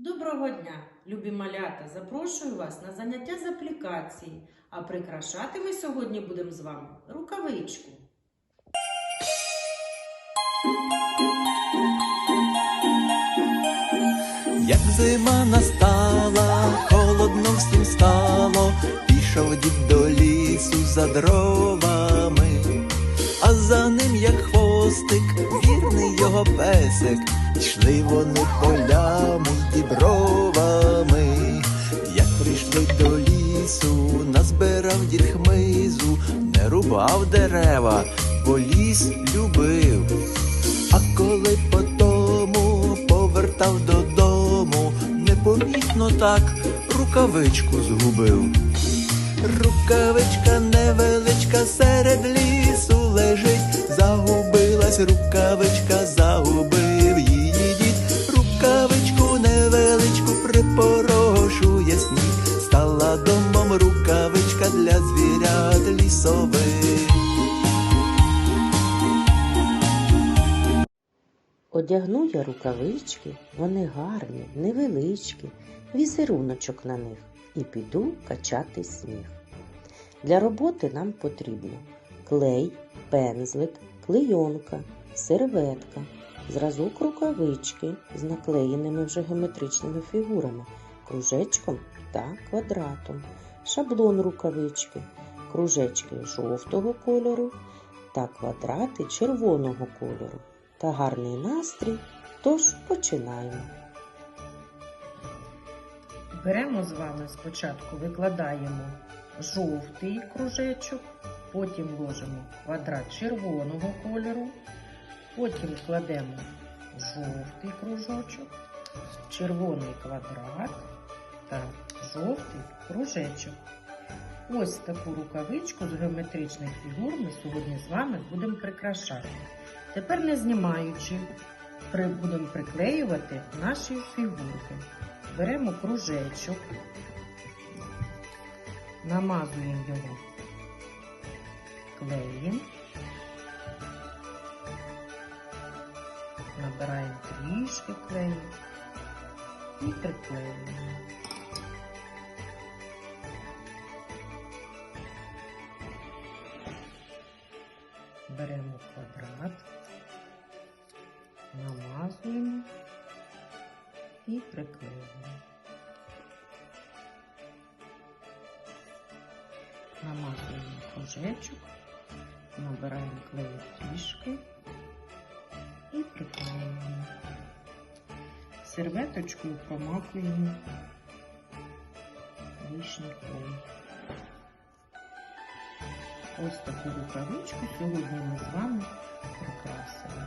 Доброго дня, любі малята! Запрошую вас на заняття з аплікації. А прикрашати ми сьогодні будемо з вами рукавичку. Як зима настала, холодно всім стало, пішов дід до лісу за дровами, а за ним, як хвостик, його песик, йшли вони полями й дібровами. Як прийшли до лісу, назбирав дід хмизу, не рубав дерева, бо ліс любив. А коли потому повертав додому, непомітно так рукавичку згубив. Рукавичка невеличка серед лісу лежить, загубилась рукавичка, лісових. Одягну я рукавички, вони гарні, невеличкі, візеруночок на них і піду качати сніг. Для роботи нам потрібно клей, пензлик, клейонка, серветка, зразок рукавички з наклеєними вже геометричними фігурами, кружечком та квадратом, шаблон рукавички, кружечки жовтого кольору та квадрати червоного кольору та гарний настрій. Тож починаємо. Беремо з вами спочатку, викладаємо жовтий кружечок, потім ложимо квадрат червоного кольору, потім кладемо жовтий кружочок, червоний квадрат та жовтий кружечок. Ось таку рукавичку з геометричних фігур ми сьогодні з вами будемо прикрашати. Тепер не знімаючи, будемо приклеювати наші фігурки. Беремо кружечок, намазуємо його клеєм, набираємо трішки клею і приклеюємо. Беремо квадрат, намазуємо і приклеюємо. Намазуємо кружечок, набираємо клею трішки і приклеюємо. Серветочкою промакуємо лишній клей. Ось таку рукавичку сьогодні ми з вами прикрасили.